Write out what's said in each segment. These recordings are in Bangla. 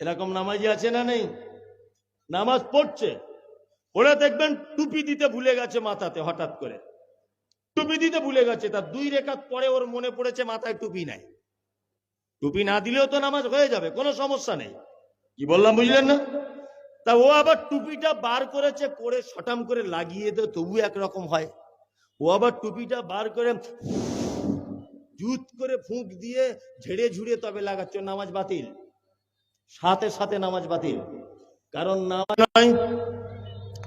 এরকম নামাজি আছে না নেই? নামাজ পড়ছে। ওরা দেখবেন টুপি দিতে ভুলে গেছে মাথাতে, হঠাৎ করে। টুপি দিতে ভুলে গেছে, তার দুই রেখাত পরে ওর মনে পড়েছে মাথায় টুপি নাই। টুপি না দিলেও তো নামাজ হয়ে যাবে, কোনো সমস্যা নেই। কি বললাম, বুঝলেন না? তা ও আবার টুপিটা বার করেছে করে সটাম করে লাগিয়ে দেয় তবু একরকম হয়। ও আবার টুপিটা বার করে জুত করে ফুঁক দিয়ে ঝেড়ে ঝুড়ে তবে লাগাচ্ছে নামাজ বাতিল। সাথে সাথে নামাজ বাতিল। কারণ নামাজ নয়,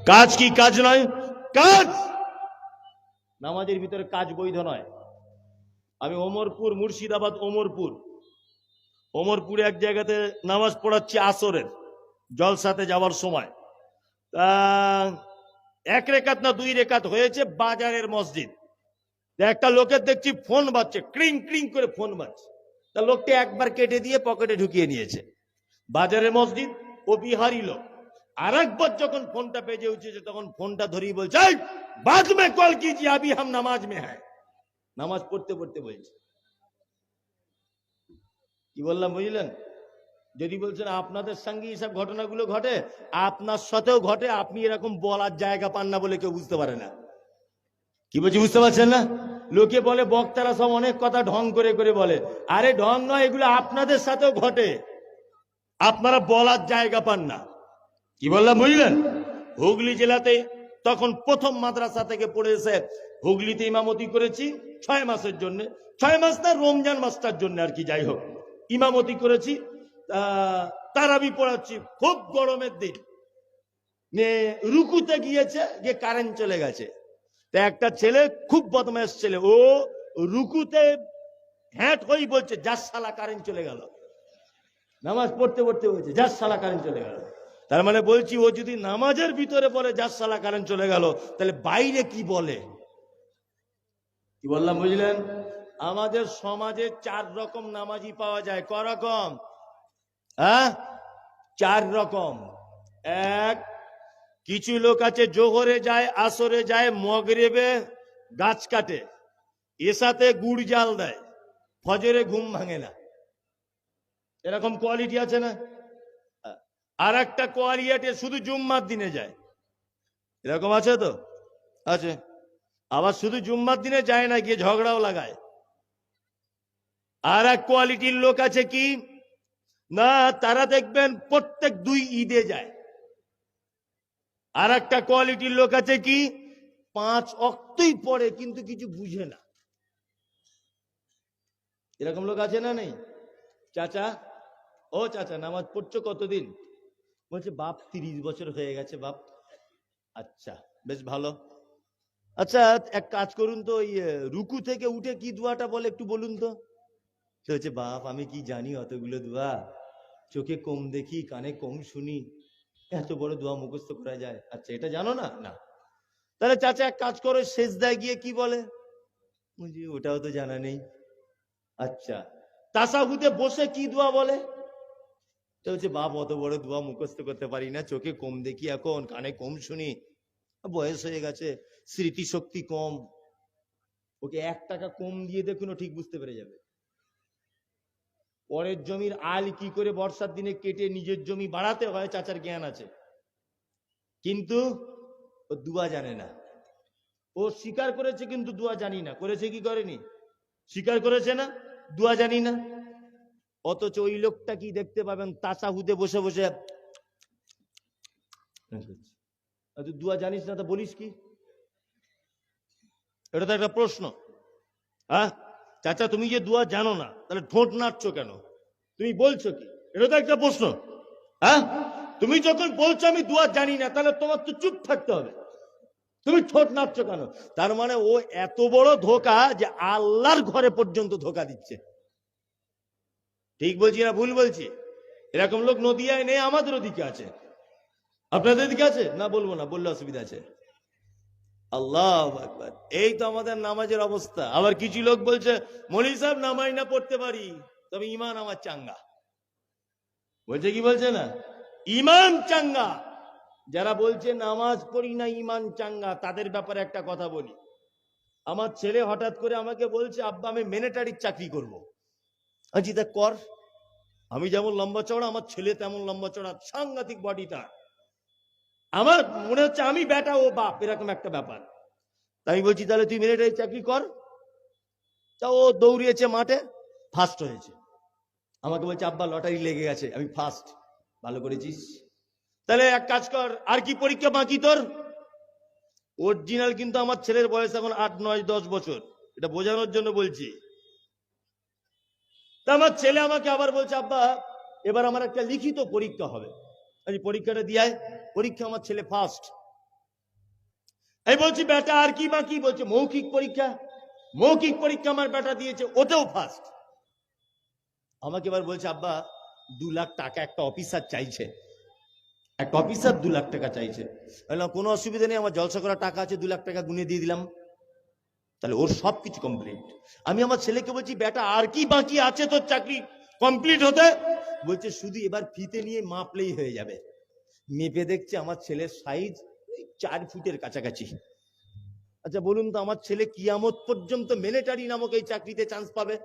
কাজ কি কাজ নয়? কাজ! নামাজের ভিতরে কাজ বৈধ নয়। আমি ওমরপুর, মুর্শিদাবাদ, ওমরপুর। ওমরপুরে এক জায়গাতে নামাজ পড়াচ্ছি আসরের, জলসাতে যাওয়ার সময়। তা, এক রেখাত না দুই রেখাত হয়েছে বাজারের মসজিদ। একটা লোকের দেখছি ফোন বাজছে, ক্রিং ক্রিং করে ফোন বাজছে। তা লোকটি একবার কেটে দিয়ে পকেটে ঢুকিয়ে নিয়েছে। বাজারের মসজিদ ও বিহারি লোক। আর একবার যখন ফোনটা বেজে উঠেছে তখন ফোনটা ধরিয়ে বলছে "এই, বাদ মে কল কিজি আবি হাম নামাজ মে হ্যায় নামাজ পড়তে পড়তে বলছে। কি বললাম বুঝলেন? যদি বলছেন আপনাদের সঙ্গে এইসব ঘটনাগুলো ঘটে আপনার সাথেও ঘটে আপনি এরকম বলার জায়গা পান না বলে কেউ বুঝতে পারে না। কি বলছি বুঝতে পারছেন না? লোকে বলে বক্তারা সব অনেক কথা ঢং করে করে বলে। আরে ঢং নয় এগুলো আপনাদের সাথেও ঘটে। আপনারা বলার জায়গা পান না। কি বললাম, বুঝলেন? হুগলি জেলাতে তখন প্রথম মাদ্রাসা থেকে পড়ে এসে হুগলিতে ইমামতি করেছি, ছয় মাসের জন্য। ছয় মাস না, রমজান মাসটার জন্য আর কি, যাই হোক। ইমামতি করেছি তারাবি পড়াচ্ছি, খুব গরমের দিন। রুকুতে গিয়েছে, গিয়ে কারেন্ট চলে গেছে। তা একটা ছেলে, খুব বদমাস ছেলে, ও রুকুতে হই বলছে যার সালা কারেন্ট চলে গেল। নামাজ পড়তে পড়তে বলছে যার সালা কারেন্ট চলে গেল। তার মানে বলছি, ও যদি নামাজের ভিতরে পড়ে, যার সালা কারেন্ট চলে গেল, তাহলে বাইরে কি বলে? কি বললাম, বুঝলেন? আমাদের সমাজে চার রকম নামাজি পাওয়া যায়। ক রকম? হ্যাঁ? চার রকম। এক, কিছু লোক আছে, জোহরে যায়, আসরে যায়, মগরেবে গাছ কাটে এসাতে গুড় জাল দেয়, ফজরে ঘুম ভাঙে না। এরকম কোয়ালিটি আছে না? আর একটা কোয়ালিটি শুধু জুম্মার দিনে যায়। এরকম আছে তো? আছে। আবার শুধু জুম্মার দিনে যায় না, গিয়ে ঝগড়াও লাগায়। আর এক কোয়ালিটির লোক আছে কি? না, তারা দেখবেন প্রত্যেক দুই ঈদে যায়। আর একটা কোয়ালিটির লোক আছে কি? পাঁচ অক্তই পড়ে, কিন্তু কিছু বুঝে না। এরকম লোক আছে না নেই? চাচা? ও চাচা, নামাজ পড়ছো কতদিন? বলছে, বাপ তিরিশ বছর হয়ে গেছে, বাপ। আচ্ছা বেশ ভালো। আচ্ছা এক কাজ করুন তো, ওই রুকু থেকে উঠে কি দোয়াটা বলে একটু বলুন তো। সে হচ্ছে বাপ, আমি কি জানি অতগুলো দোয়া। চোখে কম দেখি, কানে কম শুনি। এত বড় দোয়া মুখস্থ করা যায়। আচ্ছা এটা জানো না? না। তাহলে চাচা, এক কাজ করো, শেষ দায় গিয়ে কি বলে? ওটাও তো জানা নেই। আচ্ছা তাসাহুদে বসে কি দোয়া বলে? তো হচ্ছে বাপ, অত বড় দোয়া মুখস্থ করতে পারি না, চোখে কম দেখি এখন, কানে কম শুনি। বয়স হয়ে গেছে, স্মৃতিশক্তি কম। ওকে এক টাকা কম দিয়ে দেখুন ঠিক বুঝতে পেরে যাবে। পরের জমির আল কি করে বর্ষার দিনে কেটে নিজের জমি বাড়াতে হয়, চাচার জ্ঞান আছে। কিন্তু ও দুয়া জানে না। ও স্বীকার করেছে, কিন্তু দুয়া জানি না। করেছে কি করেনি? স্বীকার করেছে না? দুয়া জানি না। অথচ ওই লোকটা কি দেখতে পাবেন? তাসাহুদে বসে বসে তুই দুয়া জানিস না তা বলিস কি? এটা তো একটা প্রশ্ন। হ্যাঁ? চাচা, তুমি যে দুয়া জানো না, তাহলে ঠোঁট নাড়ছো কেন? তুমি বলছো কি? এটা তো একটা প্রশ্ন। হ্যাঁ? তুমি যখন বলছো আমি দুয়া জানি না, তাহলে তোমার তো চুপ থাকতে হবে। তুমি ঠোঁট নাড়ছো কেন? তার মানে ও এত বড় ধোকা যে আল্লাহর ঘরে পর্যন্ত ধোকা দিচ্ছে। ঠিক বলছি না, ভুল বলছি? এরকম লোক নদিয়ায় নেই, আমাদের ওদিকে আছে। আপনাদের দিকে আছে? না, বলব না, বললে অসুবিধা আছে। আল্লাহ এই তো আমাদের নামাজের অবস্থা। আবার কিছু লোক বলছে মলি সাহেব নামাজ না পড়তে পারি, তবে ইমান আমার চাঙ্গা। বলছে কি বলছে না? ইমান চাঙ্গা। যারা বলছে নামাজ পড়ি না ইমান চাঙ্গা, তাদের ব্যাপারে একটা কথা বলি। আমার ছেলে হঠাৎ করে আমাকে বলছে, আব্বা, আমি মিলিটারির চাকরি করব। আচ্ছা তা কর, আমি যেমন লম্বা চড়া আমার ছেলে তেমন লম্বা চড়া সাংঘাতিক বডিটা আমার মনে হচ্ছে আমি বেটা ও বাপ, এরকম একটা ব্যাপার। আমি বলছি, তাহলে তুই মিলিটারি চাকরি কর। তা ও দৌড়িয়েছে মাঠে ফার্স্ট হয়েছে। আমাকে বলছে, আব্বা লটারি লেগে গেছে, আমি ফার্স্ট ভালো করেছিস? তাহলে এক কাজ কর, আর কি পরীক্ষা বাকি তোর? অরিজিনাল কিন্তু আমার ছেলের বয়স এখন আট, নয়, দশ বছর। এটা বোঝানোর জন্য বলছি। তা আমার ছেলে আমাকে আবার বলছে, আব্বা, এবার আমার একটা লিখিত পরীক্ষা হবে। আমি পরীক্ষাটা দিয়ায় পরীক্ষা আমার ছেলে ফার্স্ট আমি বলছি, বেটা, আর কি বাকি? বলছে, মৌখিক পরীক্ষা। মৌখিক পরীক্ষা আমার বেটা দিয়েছে ওটাও ফার্স্ট আমাকে এবার বলছে, আব্বা, দু লাখ টাকা একটা অফিসার চাইছে। একটা অফিসার দু লাখ টাকা চাইছে। কোনো অসুবিধা নেই, আমার জলসা করা টাকা আছে, দু লাখ টাকা গুনে দিয়ে দিলাম। তাহলে ওর সব কিছু কমপ্লিট আমি আমার ছেলেকে বলছি, বেটা, আর কি বাকি আছে তোর চাকরি? কমপ্লিট হতে? বলছে, শুধু এবার ফিতে নিয়ে মাপলেই হয়ে যাবে। মেপে দেখছে আমার ছেলের সাইজ চার ফুটের কাছাকাছি। আচ্ছা বলুন তো, আমার ছেলে কিয়ামত পর্যন্ত মিলিটারি নামক এই চাকরিতে চান্স পাবে?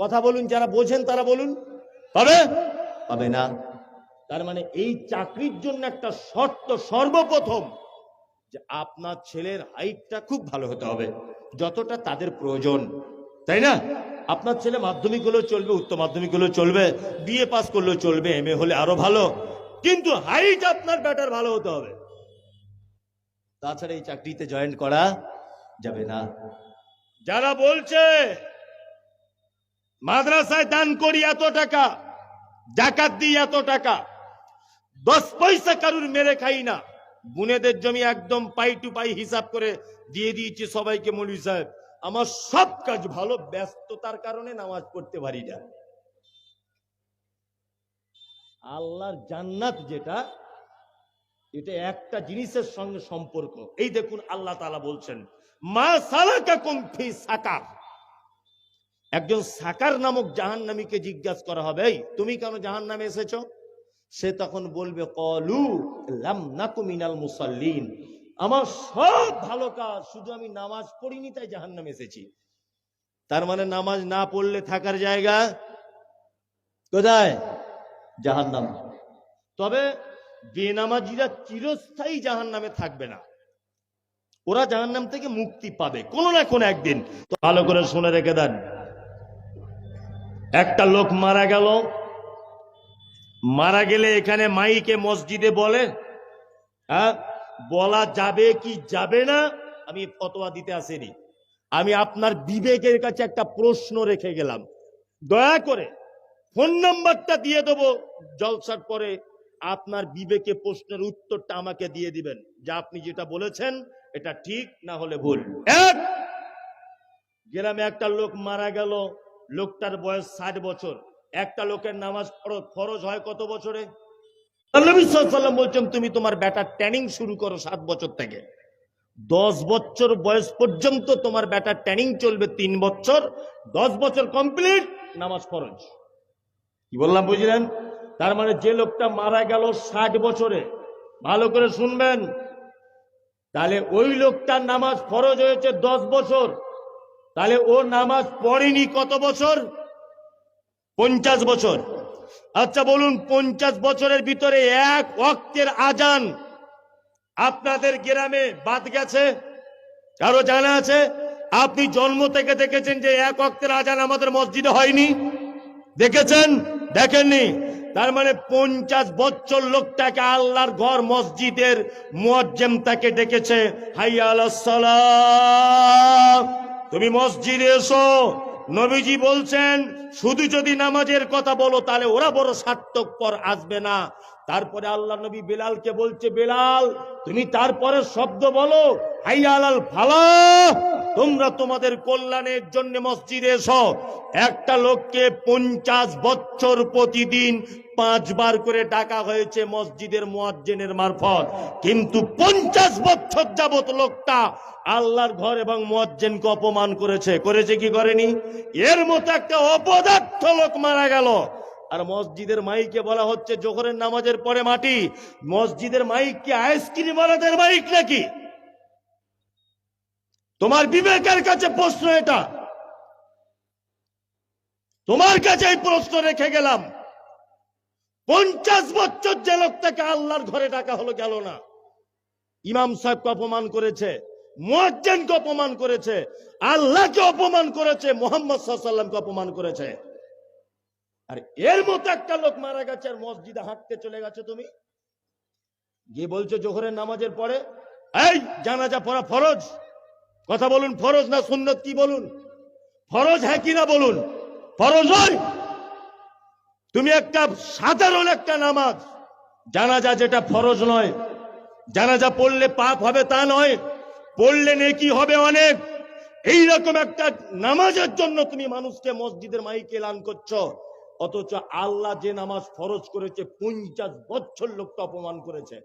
কথা বলুন, যারা বোঝেন তারা বলুন। পাবে? পাবে না। তার মানে এই চাকরির জন্য একটা শর্ত সর্বপ্রথম। যে আপনার ছেলের হাইটটা খুব ভালো হতে হবে, যতটা তাদের প্রয়োজন। তাই না? আপনার ছেলে মাধ্যমিক হলেও চলবে, উচ্চ মাধ্যমিক হলেও চলবে বিএ পাস করলেও চলবে এম হলে আরও ভালো। কিন্তু হাইট আপনার ব্যাটার ভালো হতে হবে। তাছাড়া এই চাকরিতে জয়েন করা যাবে না। যারা বলছে, মাদ্রাসায় দান করি এত টাকা, জাকাত দিই এত টাকা, দশ পয়সা কারুর মেরে খাই না। বুনেদের জমি একদম পাই টু পাই হিসাব করে দিয়ে দিয়েছি সবাইকে মৌলী সাহেব। আমার সব কাজ ভালো ব্যস্ততার কারণে নামাজ পড়তে পারি না। আল্লাহর জান্নাত যেটা এটা একটা জিনিসের সঙ্গে সম্পর্ক। এই দেখুন আল্লাহ তালা বলছেন মা সালাকা সাকার। একজন সাকার নামক জাহান্নামীকে জিজ্ঞাসা করা হবে "এই, তুমি কেন জাহান্নামে এসেছ? সে তখন বলবে, কলু লাম মিনাল মুসাল্লিন। আমার সব ভালো কাজ, শুধু আমি নামাজ পড়িনি, তাই জাহান্নামে এসেছি। তার মানে নামাজ না পড়লে থাকার জায়গা কোথায়? জাহান্নাম। তবে বেনামাজিরা চিরস্থায়ী জাহান্নামে থাকবে না। ওরা জাহান্নাম থেকে মুক্তি পাবে, কোনো না কোনো একদিন। ভালো করে শুনে রেখে দেন। একটা লোক মারা গেল মারা গেলে এখানে মাইকে মসজিদে বলে হ্যাঁ? বলা যাবে কি যাবে না, আমি ফতোয়া দিতে আসিনি। আমি আপনার বিবেকের কাছে একটা প্রশ্ন রেখে গেলাম। দয়া করে ফোন নাম্বারটা দিয়ে দেবো। জলসার পরে আপনার বিবেকে প্রশ্নের উত্তরটা আমাকে দিয়ে দিবেন, যে আপনি যেটা বলেছেন, এটা ঠিক না হলে ভুল। এক! গ্রামে একটা লোক মারা গেল, লোকটার বয়স ষাট বছর। একটা লোকের নামাজ ফরজ হয় কত বছরে? আলাইহি বলছেন, তুমি তোমার বেটার ট্রেনিং শুরু করো সাত বছর থেকে। দশ বছর বয়স পর্যন্ত তোমার বেটার ট্রেনিং চলবে তিন বছর, দশ বছর কমপ্লিট, নামাজ ফরজ। কি বললাম, বুঝলেন? তার মানে যে লোকটা মারা গেল ষাট বছরে, ভালো করে শুনবেন। তাহলে ওই লোকটার নামাজ ফরজ হয়েছে দশ বছর। তাহলে ও নামাজ পড়েনি কত বছর? পঞ্চাশ বছর। আচ্ছা বলুন, পঞ্চাশ বছরের ভিতরে এক অক্তের আজান আপনাদের গ্রামে বাদ গেছে? কারও জানা আছে? আপনি জন্ম থেকে দেখেছেন যে এক অক্তের আজান আমাদের মসজিদে হয়নি? দেখেছেন? দেখেননি? তার মানে পঞ্চাশ বছর লোকটাকে আল্লাহর ঘর মসজিদের মুয়াজ্জেম তাকে ডেকেছে। হাইয়া আলাস সালাম। তুমি মসজিদে এসো নবীজি বলছেন, শুধু যদি নামাজের কথা বলো, তাহলে ওরা বড় সার্থকপর আসবে না। তারপরে আল্লাহ নবী বেলালকে বলছে, বেলাল, তুমি তারপরে শব্দ বলো হাইয়াল আল ফালা তোমরা তোমাদের কল্যাণের জন্য মসজিদে এসো। একটা লোককে পঞ্চাশ বছর প্রতিদিন পাঁচবার করে ডাকা হয়েছে মসজিদের মুয়াজ্জিনের মারফত। কিন্তু পঞ্চাশ বছর যাবত লোকটা আল্লাহর ঘর এবং মুয়াজ্জিনকে অপমান করেছে। করেছে কি করেনি? এর মতো একটা অপদার্থ লোক মারা গেল। আর মসজিদের মাইকে বলা হচ্ছে, জোহরের নামাজের পরে মাটি। মসজিদের মাইক কি আইসক্রিম ওয়ালাদের মাইক নাকি? তোমার বিবেকের কাছে প্রশ্ন এটা। তোমার কাছে এই প্রশ্ন রেখে গেলাম। পঞ্চাশ বছর যে লোকটাকে আল্লাহর ঘরে ডাকা হলো গেল না। ইমাম সাহেবকে অপমান করেছে। মুয়াজ্জিনকে অপমান করেছে, আল্লাহকে অপমান করেছে, মোহাম্মদ সাল্লামকে অপমান করেছে। আর এর মতো একটা লোক মারা গেছে আর মসজিদে হাঁটতে চলে গেছে তুমি? গিয়ে বলছো জোহরের নামাজের পরে, এই, জানাজা পড়া ফরজ। কথা বলুন, ফরজ না সুন্নত কি বলুন? ফরজ হ্যাঁ কি না বলুন? ফরজ নয়। তুমি একটা সাধারণ একটা নামাজ, জানাজা যেটা ফরজ নয়। জানাজা পড়লে পাপ হবে তা নয়। পড়লে নেকি হবে অনেক। এই রকম একটা নামাজের জন্য তুমি মানুষকে মসজিদের মাইকে এলান করছ। অথচ আল্লাহ যে নামাজ ফরজ করেছে, পঞ্চাশ বছর লোকটা অপমান করেছে।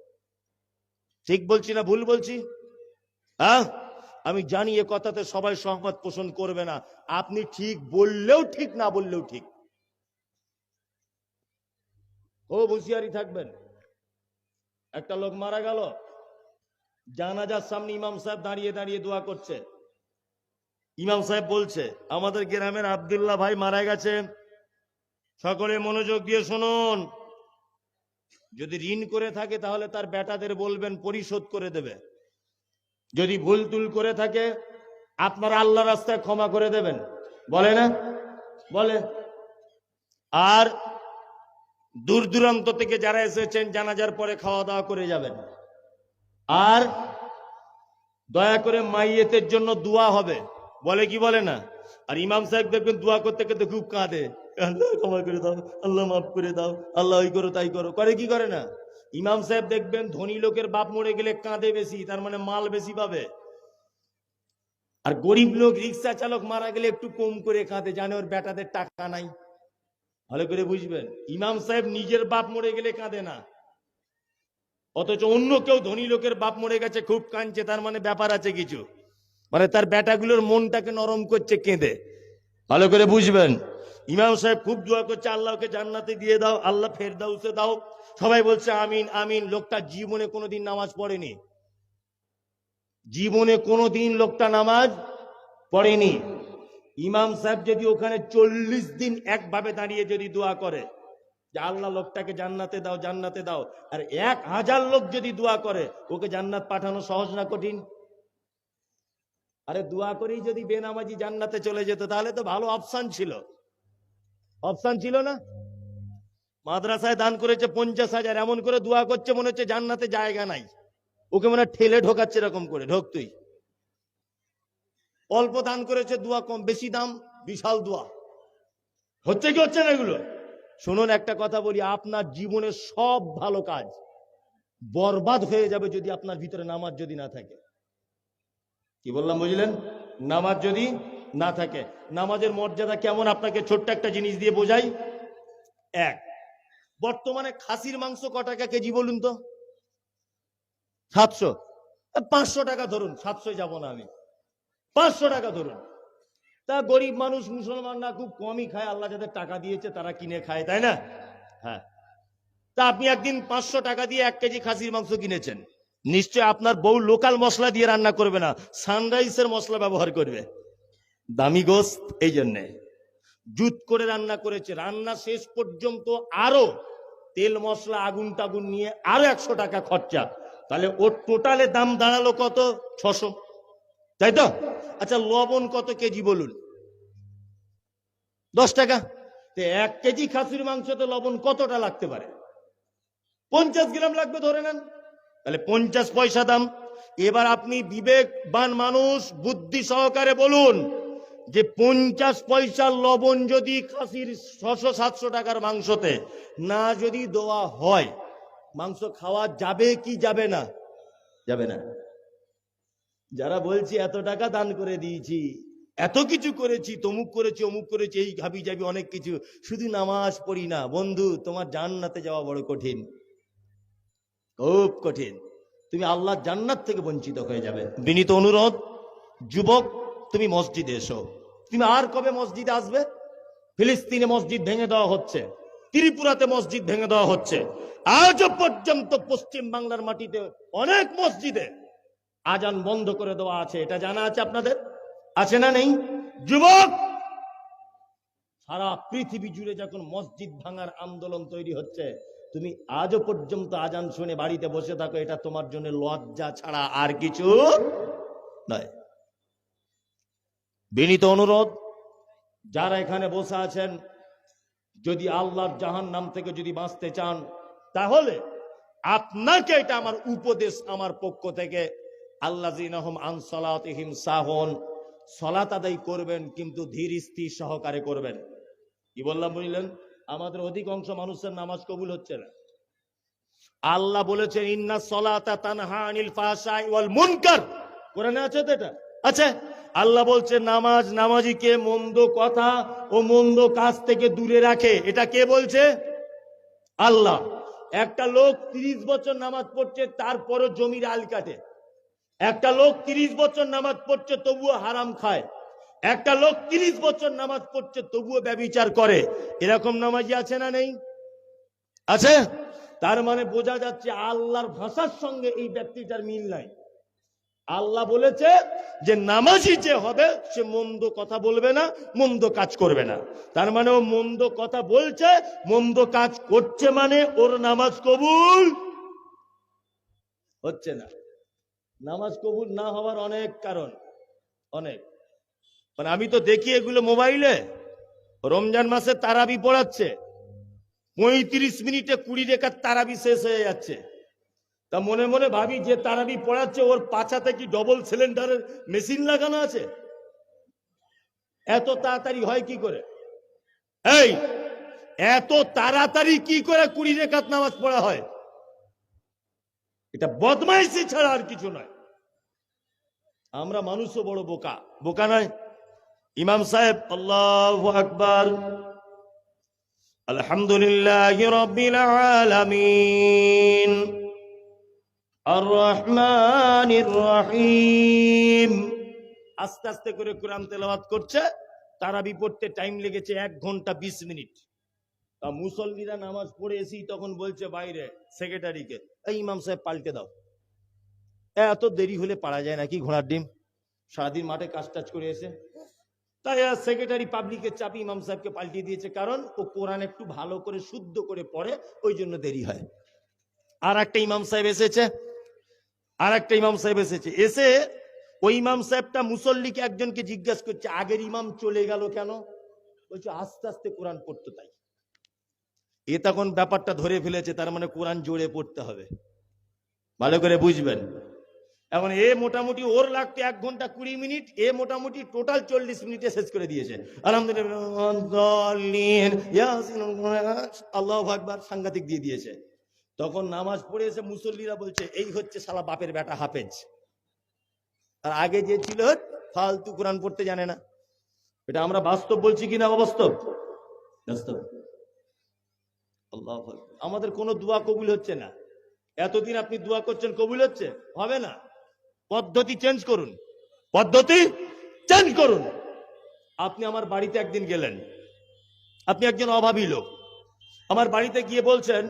ঠিক বলছি না ভুল বলছি? হ্যাঁ? আমি জানি এ কথাতে সবাই সহমত পোষণ করবে না। আপনি ঠিক বললেও ঠিক, না বললেও ঠিক। ও হুঁশিয়ারি থাকবেন। একটা লোক মারা গেল। জানাজার সামনে ইমাম সাহেব দাঁড়িয়ে দাঁড়িয়ে দোয়া করছে। ইমাম সাহেব বলছে, আমাদের গ্রামের আব্দুল্লাহ ভাই মারা গেছে সকলে মনোযোগ দিয়ে শুনুন। যদি ঋণ করে থাকে তাহলে তার বেটাদের বলবেন, পরিশোধ করে দেবে। যদি ভুল তুল করে থাকে, আপনারা আল্লাহ রাস্তায় ক্ষমা করে দেবেন। বলে না? বলে। আর দূর দূরান্ত থেকে যারা এসেছেন, জানাজার পরে খাওয়া দাওয়া করে যাবেন। আর দয়া করে মাইয়েতের জন্য দোয়া হবে। বলে কি বলে না? আর ইমাম সাহেব দেখবেন দোয়া করতে করতে খুব কাঁদে। আল্লাহ ক্ষমা করে দাও, আল্লাহ মাফ করে দাও, আল্লাহ ওই করো, তাই করো। করে কি করে না? ইমাম সাহেব দেখবেন ধনী লোকের বাপ মরে গেলে কাঁদে বেশি, তার মানে মাল বেশি পাবে। আর গরিব লোক রিক্সা চালক মারা গেলে একটু কম করে কাঁদে, জানে ওর বেটাদের টাকা নাই। ভালো করে বুঝবেন, ইমাম সাহেব নিজের বাপ মরে গেলে কাঁদে না। অথচ অন্য কেউ ধনী লোকের বাপ মরে গেছে, খুব কাঁদছে, তার মানে ব্যাপার আছে কিছু। মানে তার বেটাগুলোর মনটাকে নরম করছে, কেঁদে। ভালো করে বুঝবেন। ইমাম সাহেব খুব দোয়া করছে, আল্লাহকে জান্নাতে দিয়ে দাও, আল্লাহ ফের দাও সে দাও। সবাই বলছে, আমিন আমিন। লোকটা জীবনে কোনোদিন নামাজ পড়েনি। জীবনে কোনোদিন লোকটা নামাজ পড়েনি। ইমাম সাহেব যদি ওখানে চল্লিশ দিন একভাবে দাঁড়িয়ে যদি দোয়া করে আল্লাহ লোকটাকে জান্নাতে দাও জান্নাতে দাও। আর এক হাজার লোক যদি দোয়া করে, ওকে জান্নাত পাঠানো সহজ না কঠিন? আরে দোয়া করেই যদি বেনামাজি জান্নাতে চলে যেত, তাহলে তো ভালো অপশান ছিল। অপশান ছিল না? মাদ্রাসায় দান করেছে পঞ্চাশ হাজার, এমন করে দোয়া করছে মনে হচ্ছে জান্নাতে জায়গা নাই। ওকে মনে ঠেলে ঢোকাচ্ছে এরকম করে, ঢোক তুই। অল্প দান করেছে, দোয়া কম, বেশি দাম, বিশাল দোয়া। হচ্ছে কি হচ্ছে না এগুলো? শুনুন, একটা কথা বলি, আপনার জীবনের সব ভালো কাজ বরবাদ হয়ে যাবে যদি আপনার ভিতরে নামাজ যদি না থাকে। কি বললাম, বুঝলেন? নামাজ যদি না থাকে, নামাজের মর্যাদা কেমন? আপনাকে ছোট্ট একটা জিনিস দিয়ে বোঝাই। এক, বর্তমানে খাসির মাংস ক টাকা কেজি বলুন তো? সাতশো। পাঁচশো টাকা ধরুন সাতশো যাব না আমি। পাঁচশো টাকা ধরুন। তা গরিব মানুষ মুসলমান না, খুব কমই খায়। আল্লাহ যাদের টাকা দিয়েছে, তারা কিনে খায়, তাই না? হ্যাঁ। তা আপনি একদিন পাঁচশো টাকা দিয়ে এক কেজি খাসির মাংস কিনেছেন। নিশ্চয় আপনার বউ লোকাল মশলা দিয়ে রান্না করবে না, সানরাইসের মশলা ব্যবহার করবে। দামি গোস্ত, এই জন্যে। জুত করে রান্না করেছে। রান্না শেষ পর্যন্ত আরও তেল মশলা আগুন টাগুন নিয়ে আরও একশো টাকা খরচা। তাহলে ওর টোটালে দাম দাঁড়াল কত? ছশো। তাই তো? আচ্ছা লবণ কত কেজি বলুন? দশ টাকা। এক কেজি খাসির মাংসতে লবণ কতটা লাগতে পারে? পঞ্চাশ গ্রাম লাগবে, ধরে নেন। তাহলে পঞ্চাশ পয়সা দাম। এবার আপনি বিবেকবান মানুষ, বুদ্ধি সহকারে বলুন যে পঞ্চাশ পয়সা লবণ যদি খাসির ছশো সাতশো টাকার মাংসতে না যদি দেওয়া হয়, মাংস খাওয়া যাবে কি যাবে না? যাবে না। যারা বলছি, এত টাকা দান করে দিয়েছি, এত কিছু করেছি, তমুক করেছি, অমুক করেছি, এই ঘাবি যাবি, অনেক কিছু। শুধু নামাজ পড়ি না, বন্ধু, তোমার জান্নাতে যাওয়া বড় কঠিন। খুব কঠিন। তুমি আল্লাহ জান্নাত থেকে বঞ্চিত হয়ে যাবে। বিনীত অনুরোধ, যুবক, তুমি মসজিদে এসো। তুমি আর কবে মসজিদে আসবে? ফিলিস্তিনে মসজিদ ভেঙে দেওয়া হচ্ছে। ত্রিপুরাতে মসজিদ ভেঙে দেওয়া হচ্ছে। আজও পর্যন্ত পশ্চিম বাংলার মাটিতে অনেক মসজিদে আজান বন্ধ করে দেওয়া আছে, এটা জানা আছে আপনাদের? আছে না নেই? যুবক! সারা পৃথিবী জুড়ে যখন মসজিদ ভাঙার আন্দোলন তৈরি হচ্ছে, তুমি আজও পর্যন্ত আজান শুনে বাড়িতে বসে থাকো, এটা তোমার জন্য লজ্জা ছাড়া আর কিছু নয়। বিনীত অনুরোধ, যারা এখানে বসে আছেন, যদি আল্লাহর জাহান নাম থেকে যদি বাঁচতে চান, তাহলে আপনাকে এটা আমার উপদেশ আমার পক্ষ থেকে আল্লাহ জিনাহম আনসলাতিহিম সাহন। সলাত আদায় করবেন, কিন্তু ধীর স্থির সহকারে করবেন। কি বললাম বুঝলেন? আমাদের অধিকাংশ মানুষের নামাজ কবুল হচ্ছে না। আল্লাহ বলেছেন, ইন্না সলাতা তানহা আনিল ফাহশাই ওয়াল মুনকার। কোরআনে আছে তো এটা? আছে? আল্লাহ বলছে, নামাজ নামাজিকে মন্দ কথা ও মন্দ কাজ থেকে দূরে রাখে। এটা কে বলছে? আল্লাহ। একটা লোক তিরিশ বছর নামাজ পড়ছে, তারপরও জমির আল কাটে। একটা লোক তিরিশ বছর নামাজ পড়ছে, তবুও হারাম খায়। একটা লোক তিরিশ বছর নামাজ পড়ছে, তবুও ব্যবিচার করে। এরকম নামাজি আছে না নেই? আছে? তার মানে বোঝা যাচ্ছে আল্লাহর ভাষার সঙ্গে এই ব্যক্তিটার মিল নাই। আল্লাহ বলেছে যে নামাজি যে হবে, সে মন্দ কথা বলবে না, মন্দ কাজ করবে না। তার মানে ও মন্দ কথা বলছে, মন্দ কাজ করছে মানে ওর নামাজ কবুল হচ্ছে না। নামাজ কবুল না হওয়ার অনেক কারণ, অনেক। মানে আমি তো দেখি এগুলো মোবাইলে। রমজান মাসে তারাবি পড়াচ্ছে। পঁয়ত্রিশ মিনিটে কুড়ি রেখার তারাবি শেষ হয়ে যাচ্ছে। তা মনে মনে ভাবি যে তারাবি পড়াচ্ছে, ওর পাছাতে কি ডবল সিলিন্ডারের মেশিন লাগানো আছে? এত তাড়াতাড়ি হয় কি করে? এই, এত তাড়াতাড়ি কি করে কুড়ি রেখাত নামাজ পড়া হয়? এটা বদমাইশি ছাড়া আর কিছু নয়। আমরা মানুষও বড় বোকা। বোকা নয়। ইমাম সাহেব, আল্লাহ আকবার। আলহামদুলিল্লাহ আলামিন। আস্তে আস্তে করে কোরআন তেলাওয়াত করছে। তারাবি পড়তে টাইম লেগেছে এক ঘণ্টা বিশ মিনিট। তা মুসল্লিরা নামাজ পড়ে এসি তখন বলছে, বাইরে সেক্রেটারিকে এই ইমাম সাহেব পাল্টে দাও। এত দেরি হলে পারা যায় নাকি ঘোড়ার ডিম? সারাদিন মাঠে কাজ টাজ করে এসে। তাই আর সেক্রেটারি পাবলিকের চাপি ইমাম সাহেবকে পাল্টিয়ে দিয়েছে, কারণ ও কোরআন একটু ভালো করে, শুদ্ধ করে পড়ে, ওই জন্য দেরি হয়। আর একটা ইমাম সাহেব এসেছে, আর একটা ইমাম সাহেব এসেছে। এসে ওই ইমাম সাহেবটা মুসল্লিকে একজনকে জিজ্ঞাসা করছে, আগের ইমাম চলে গেল কেন? বলছে, আস্তে আস্তে কোরআন পড়তো তাই। এ তখন ব্যাপারটা ধরে ফেলেছে, তার মানে কোরআন জোরে পড়তে হবে। ভালো করে বুঝবেন। এখন এ মোটামুটি ওর লাগতো এক ঘণ্টা কুড়ি মিনিট, এ মোটামুটি টোটাল চল্লিশ মিনিটে শেষ করে দিয়েছে। আলহামদুলিল্লাহ আল্লাহ আকবার সাংঘাতিক দিয়ে দিয়েছে। তখন নামাজ পড়ে এসে মুসল্লিরা বলছে, এই হচ্ছে শালা বাপের বেটা হাফেজ। আর আগে যে ছিল, ফালতু কোরআন পড়তে জানে না। এটা আমরা বাস্তব বলছি কিনা অবাস্তব? বাস্তব। আমাদের কোনো দোয়া কবুল হচ্ছে না। এতদিন আপনি দোয়া করছেন, কবুল হচ্ছে? হবে না। পদ্ধতি চেঞ্জ করুন। পদ্ধতি চেঞ্জ করুন। আপনি আমার বাড়িতে একদিন গেলেন। আপনি একজন অভাবী লোক। আমার বাড়িতে গিয়ে বলছেন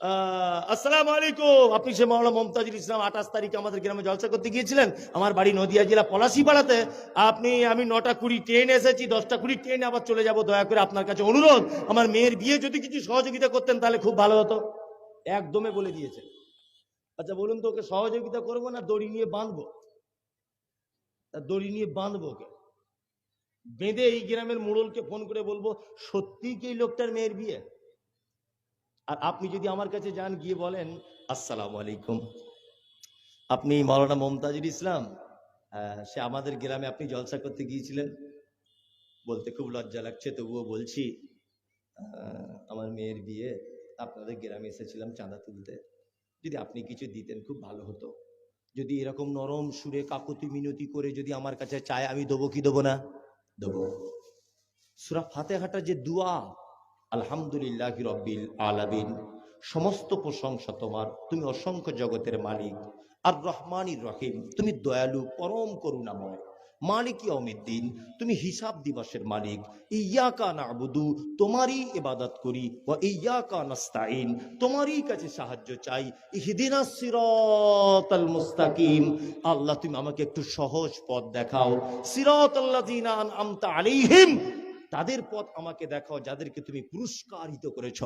আসসালামু আলাইকুম। আপনি সে মাওলানা মমতাজুল ইসলাম আঠাশ তারিখে আমাদের গ্রামে জলসা করতে গিয়েছিলেন? আমার বাড়ি নদিয়া জেলা পলাশি পাড়াতে আপনি, আমি নটা কুড়ি ট্রেন এসেছি, দশটা কুড়ি ট্রেন আবার চলে যাব। দয়া করে আপনার কাছে অনুরোধ, আমার মেয়ের বিয়ে যদি কিছু সহযোগিতা করতেন তাহলে খুব ভালো হতো। একদমে বলে দিয়েছে আচ্ছা বলুন তো, ওকে সহযোগিতা করব না দড়ি নিয়ে বাঁধবো? দড়ি নিয়ে বাঁধবো ওকে। বেঁধে এই গ্রামের মোড়লকে ফোন করে বলব সত্যি কি লোকটার মেয়ের বিয়ে? আর আপনি যদি আমার কাছে যান গিয়ে বলেন আসসালামু আলাইকুম। আপনি মৌলানা মমতাজুল ইসলাম? আহ, সে আমাদের গ্রামে আপনি জলসা করতে গিয়েছিলেন? বলতে খুব লজ্জা লাগছে তবুও বলছি আমার মেয়ের বিয়ে আপনাদের গ্রামে এসেছিলাম চাঁদা তুলতে। যদি আপনি কিছু দিতেন খুব ভালো হতো। যদি এরকম নরম সুরে কাকুতি মিনতি করে যদি আমার কাছে চায় আমি দেবো কি দেবো না? দেবো। সুরা ফাতেহাটা যে দুয়া আলহামদুলিল্লাহ রব্বিল আলামিন। সমস্ত প্রশংসা তোমার। তুমি অসংখ্য জগতের মালিক। আর রহমানির রহিম। তুমি দয়ালু, পরম করুণাময়। মালিক অমিদ্দিন তুমি হিসাব দিবসের মালিক। ইয়াকা নাবুদু। তোমারই ইবাদত করি। ও ইয়াকা নাস্তাইন তোমারই কাছে সাহায্য চাই। ইহদিনা সিরাতাল মুস্তাকিম। আল্লাহ, তুমি আমাকে একটু সহজ পথ দেখাও। সিরাতাল্লাযিনা আনআমতা আলাইহিম। তাদের পথ আমাকে দেখাও, যাদেরকে তুমি পুরস্কারিত করেছ।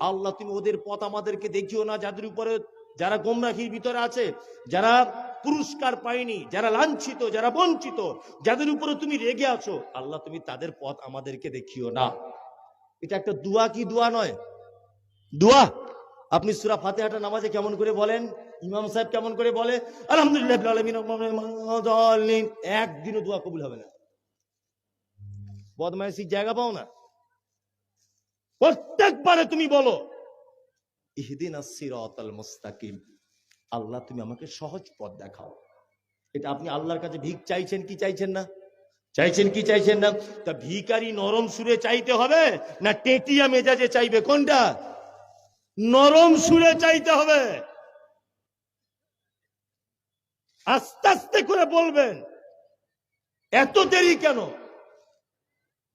আল্লাহ, তুমি ওদের পথ আমাদেরকে দেখিও না, যাদের উপরে যারা গোমরাহির ভিতরে আছে, যারা পুরস্কার পায়নি, যারা লাঞ্ছিত, যারা বঞ্চিত, যাদের উপরে তুমি রেগে আছো, আল্লাহ, তুমি তাদের পথ আমাদেরকে দেখিও না। এটা একটা দুয়া কি দুয়া নয়? দুয়া? আপনি সুরা ফাতেহাটা নামাজে কেমন করে বলেন? ইমাম সাহেব কেমন করে বলে? আলহামদুলিল্লাহ একদিনও দোয়া কবুল হবে না। বদমাইশির জায়গা পাও না। প্রত্যেকবারে তুমি বলো, ইহদিন আল্লাহ, তুমি আমাকে সহজ পথ দেখাও। এটা আপনি আল্লাহর কাছে ভিক চাইছেন, কি চাইছেন না? চাইছেন, কি চাইছেন না? তা ভিকারি নরম সুরে চাইতে হবে না টেটিয়া মেজাজে চাইবে? কোনটা? নরম সুরে চাইতে হবে। আস্তে আস্তে করে বলবেন, এত দেরি কেন?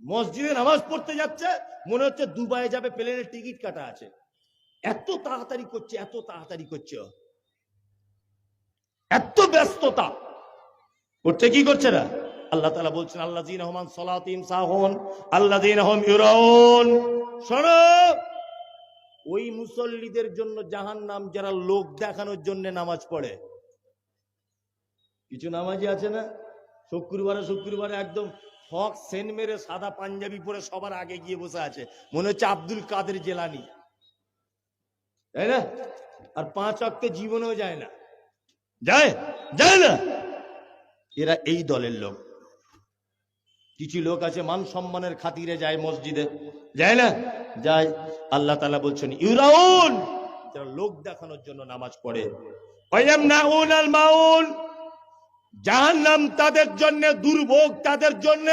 মসজিদে নামাজ পড়তে যাচ্ছে, মনে হচ্ছে দুবাই যাবে, প্লেনের টিকিট কাটা আছে। এত তাড়াতাড়ি করছে, এত তাড়াতাড়ি করছে। এত ব্যস্ততা। করছে কি করছে না? আল্লাহ তালা বলছেন আল্লাহ জিন রহমান সলাতিম সাহন আল্লাহ দিন রহম শোনো ওই মুসল্লিদের জন্য জাহান নাম যারা লোক দেখানোর জন্য নামাজ পড়ে। কিছু নামাজি আছে না? শুক্রবারে শুক্রবারে একদম ফক সেন মেরে সাদা পাঞ্জাবি পরে সবার আগে গিয়ে বসে আছে। মনে হচ্ছে আব্দুল কাদের জেলানি। তাই না? আর পাঁচ অক্টে জীবনেও যায় না। যায়? যায় না? এরা এই দলের লোক। কিছু লোক আছে, মান সম্মানের খাতিরে যায় মসজিদে। যায় না? যায়। আল্লাহ তালা বলছেন, ইউরাউন! যারা লোক দেখানোর জন্য নামাজ পড়ে। মাউন জাহান্নাম তাদের জন্য, দুর্ভোগ তাদের জন্য।